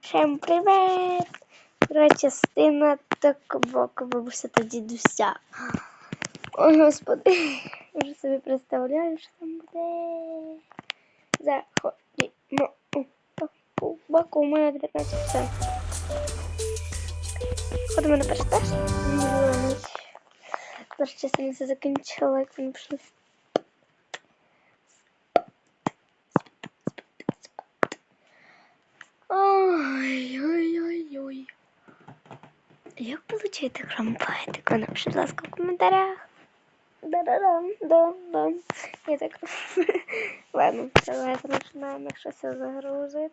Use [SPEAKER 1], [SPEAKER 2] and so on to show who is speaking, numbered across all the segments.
[SPEAKER 1] Всем привет! Друга частина так бабуся та дідуся. Ой, господи, вже собі представляю, що там буде. Заходимо у таку баку, у мене 19%. Ходимо на перший теж. Перша частина закінчила, як вони пішли. Ой-ой-ой-ой. Як получити крампайтик? Напишіть, будь ласка, в коментарях. Да-да-дам, да-дам. Я так. Ладно, давайте починаємо, якщо все загрузить.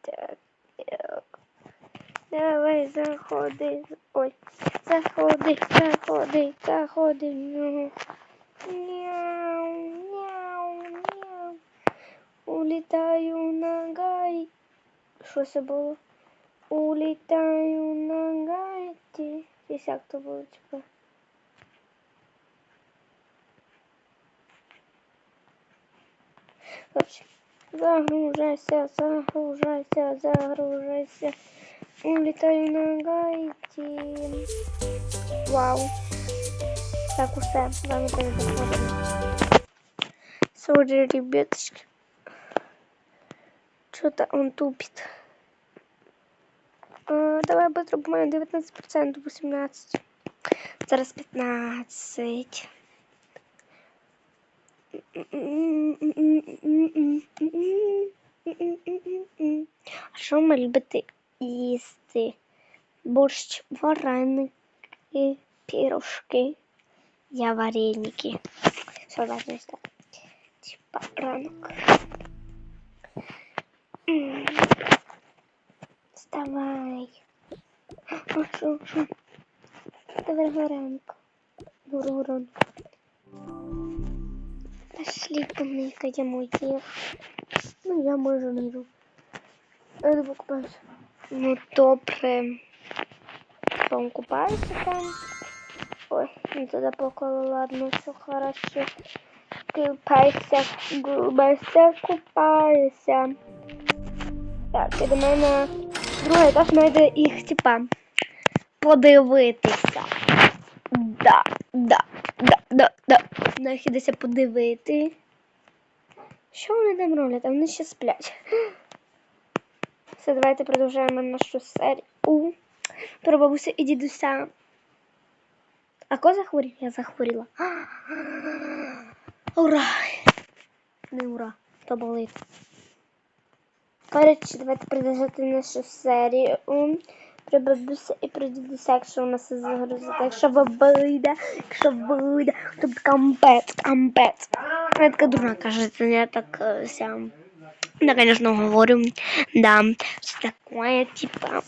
[SPEAKER 1] Так. Давай, заходи. Ой, заходи, заходи, заходи. Мяу, Улітаю на гай. Що це було? Улітаю на гайті. Десь як то було, типа. Вообще. Загружайся, загружайся, загружайся. Улітаю на гайті. Вау. Так, усе. Вами перезаходимо. Сори, ребяточки. Что-то он тупит. А, давай быстро, мене 19%, 18. Зараз 15. А що ми любите їсти? Борщ, вареники, пірожки. Я вареники. Все, так. Типа ранок. Вставай. Доброго ранку. Доброго ранку. Пошли помикаємо їх. Ну, я можу не йду. Я йду купаюся. Ну, добре. Потом купаюся там. Ой, не туда покола, ладно, все хорошо. Купайся, купайся, купайся. Так, до мене другий етаж знайде їх, типа, подивитися. Да, да, да, да, да. Нахідеться подивити. Що вони там роблять? Вони ще сплять. Все, давайте продовжуємо нашу серію про бабуся і дідуся. А кого захворів? Я захворіла. Ура! Не ура, то болить. Коротше, давайте продовжувати нашу серію про бабуся і про дідуся, якщо у нас загрузить. Якщо вийде, якщо вийде, то кампець, кампець. Я така дурна, кажется, я так э, сям. Да, конечно, говорю. Да, что такое, типа.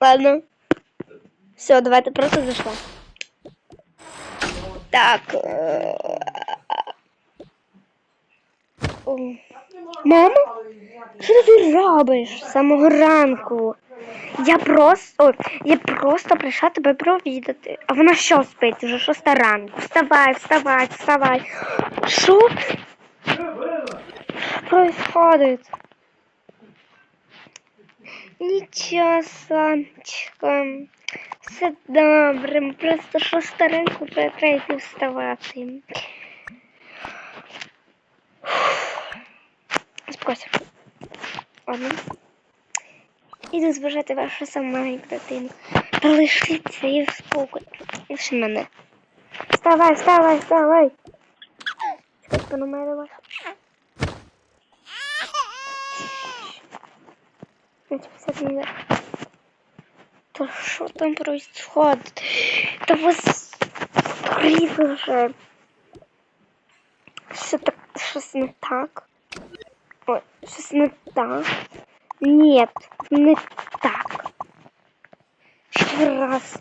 [SPEAKER 1] Ладно. Все, давайте просто зашла. Так. о. Мама? Що ти робиш з самого ранку? Я просто ой, я просто прийшла тебе провідати. А вона що спить? Уже шоста ранку. Вставай, вставай, вставай. Що? происходит? Нічого, сонечко. Все добре. Просто шоста ранку треба вставати. Успокойся. Ладно. Іду збажати вашу саменьку дитину. Та лишиться і спокій. Лиши мене. Вставай, вставай, вставай. Чекай, спину мене не Да что там происходит? Да вы скрипы уже. Что так, что не так? Щось не так. Нет, не так. Ще раз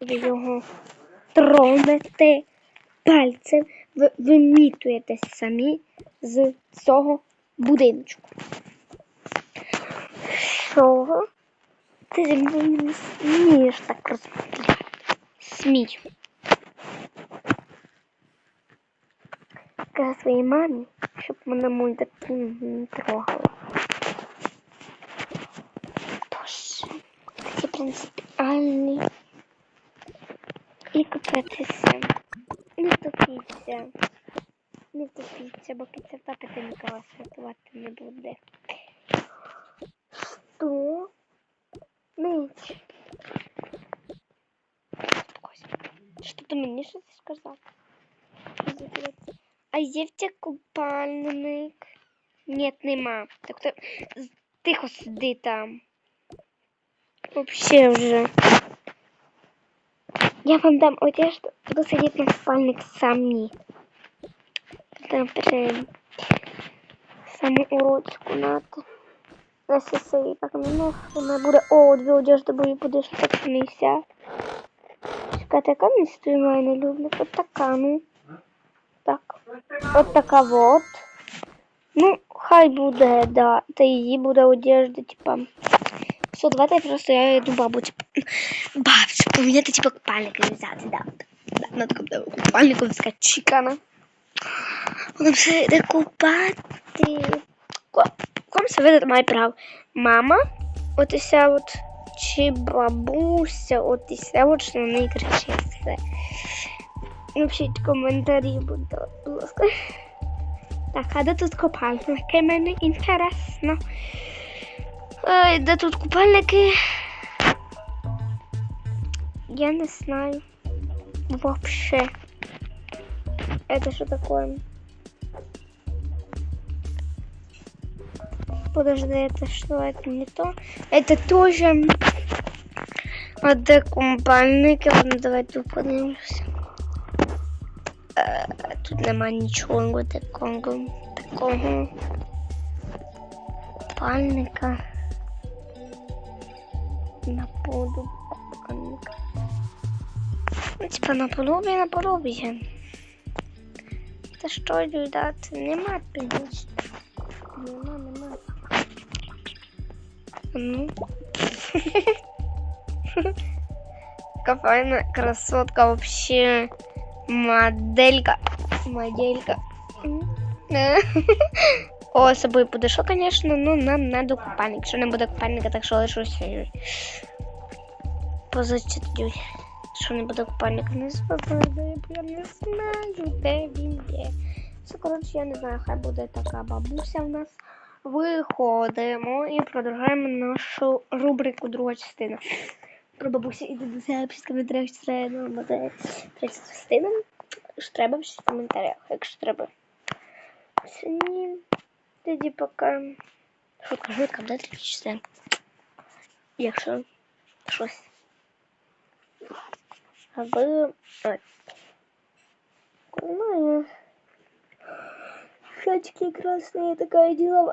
[SPEAKER 1] його тронете пальцем, ви вимітуєте самі з цього будиночку. Що? Ти зі не смієш так розмовляти. Смій. Сказала своїй мамі, щоб мене мою дитину не трогала. Боже, такі принципіальні. І купитися. Не топіться. Не топіться, бо після папи нікого рятувати не буде. Що? Меч. Что ты мне щось сказав? Що за дивиться? А є в тебе купальник? Нет, нема. Так то з- тихо сиди там. Вообще вже. Я вам дам одежду, буду сидеть на спальник самі. Там при саму урочку надо. Если сидí, tak no, to bude o dvě одежди, бо будеш так нися. Чекайте, яка мені стоїма я не люблю. От така, ну. От така вот. Ну, хай буде, да. Та її буде одежда, типа. Все, давайте просто я йду бабу, типа. Бабцю, поміняти, типа, купальники взяти, да. Да, надо купити купальнику взяти чикана. Вона все йде купати. Ко- Ком себе має право. Мама, от і ся от, чи бабуся, от і ся от, що на неї кричить. Напишіть коментарі, будь ласка. Так, а де тут купальники? Мені інтересно. Ой, де тут купальники? Я не знаю. Вообще. Это что такое? Подожди, это что? Это не то. Это тоже. А де купальники? Ладно, давай тут подивимося. Тут нема нічого такого. Такого. Купальника. На поду купальника. Ну, типа на полубі, на полубі. Та що дати? Нема північно. Нема, нема. Ну. Какая красотка вообще. Моделька. Моделька. О, з собою що, конечно, ну нам надо купальник. Якщо не буде купальника, так що лишуся. Позачитую. Що не буде купальника, не знаю, я не знаю, де він є. Це, коротше, я не знаю, хай буде така бабуся в нас. Виходимо і продовжуємо нашу рубрику друга частина. Про бабусю і дідуся частина буде третя частина. Що треба в коментарях, якщо треба. Сьогодні тоді поки. Шутка, шутка, де третя частина? Якщо щось. Аби. Ой. Ну, Щечки красные, такая делова.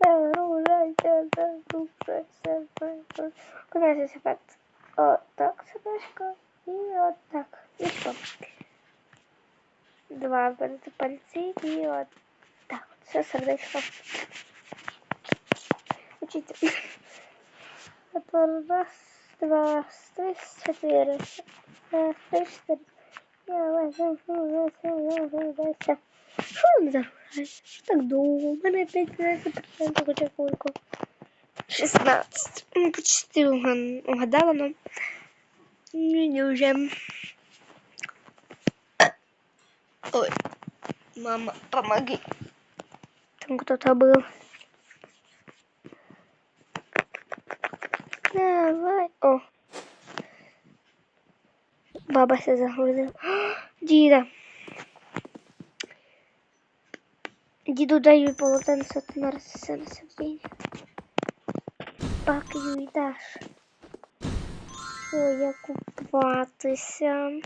[SPEAKER 1] Загружайся, загружайся. Куда здесь эффект? Вот так, собачка. И вот так. И что? Два пальцы и вот так. Все, сердечко. Учите. Это раз, два, три, четыре. Раз, три, четыре. Що не загружається? Що так довго? У мене 15% хоча кульку. 16. Ну, почти угадала, но не. Ой, мама, помоги. Там кто-то был. Давай. О. Баба се загрузила. Діда. Діду даю полотенце на день. Пак їй даш. Ой, я купатися.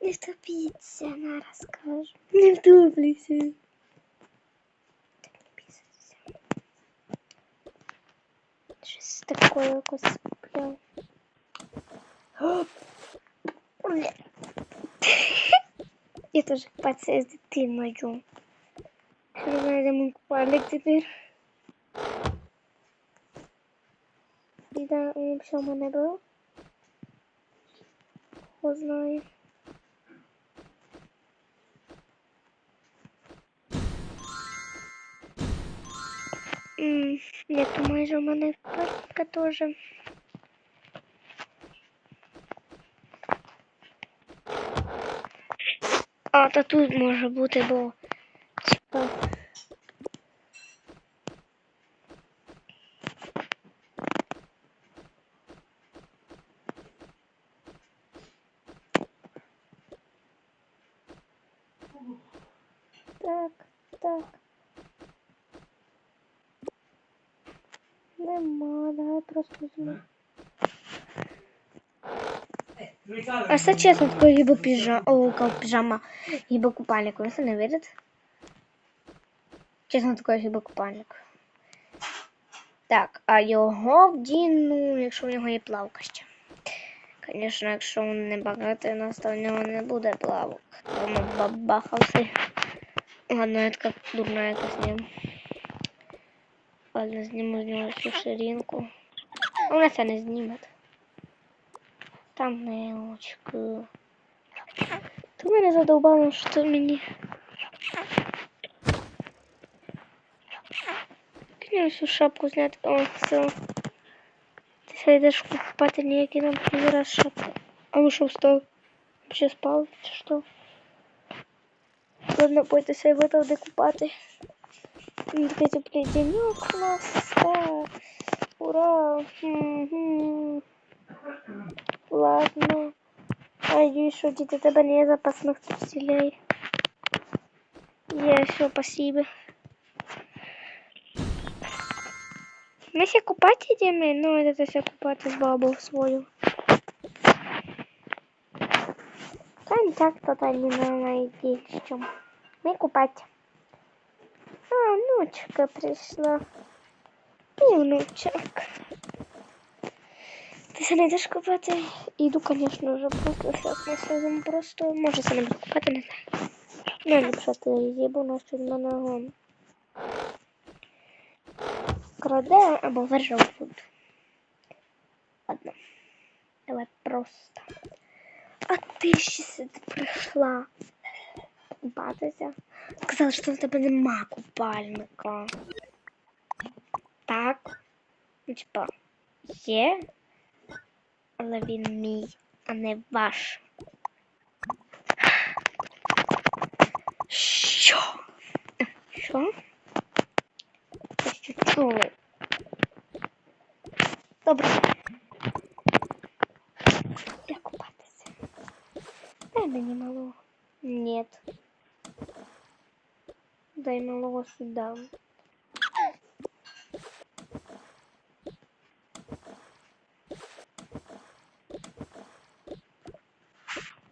[SPEAKER 1] Не втопіться, нараз кажу. Не пісаться. Щось таке якось. Бля. Я тоже купаться с дитиною. Не знайдемо купальник тепер. Діда, він що в мене був? Знаю, знає. Я думаю, що в мене впадка теж. А, та тут може бути, бо типа. Так. Нема, давай просто змі. А все чесно, такой гибо пижама, о, как пижама, гибо купальник, он не видит? Чесно, такой гибо купальник. Так, а його вдіну, якщо в нього є плавка ще. Звісно, якщо він не багатий, у нас то в нього не буде плавок. Тому бабахався. Ладно, я така дурна якась з ним. Ладно, зніму з нього цю ширинку. А Вона це не зніме. Там не очки. Ти мене задовбало, що ти мені. Кинь всю шапку зняти. О, все. Ти все йдеш купати ніякі нам не раз шапку. А ви що встав? Вообще спав чи що? Ладно, пойтеся і витав де купати. Він Такий теплий денек у нас. Так. Ура! Мгм. Ладно. Надеюсь, что где-то тебе не запасных труселей. Я все, спасибо. Мы все купать идем, ну это все купать с бабу свою. Контакт то не найти, в чем. Мы купать. А, внучка пришла. И внучок. Ти се не йдеш купати? Іду, звісно, вже просто шок просто. Може се не буду купати, не знаю. Ну, не просто її, бо вона щось мене гон. Краде або верже фуд. Ладно. Давай просто. А ти ще сюди прийшла купатися. Сказала, що в тебе нема купальника. Так. Ну, типа, є, але він мій, а не ваш. Що? Що? Ви що чули? Добре. Я купатися. Дай мені малого. Нет. Дай малого сюда.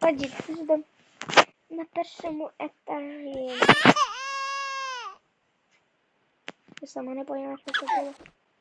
[SPEAKER 1] Ходи, сюди. На першому етажі. Я сама не поняла, що це було.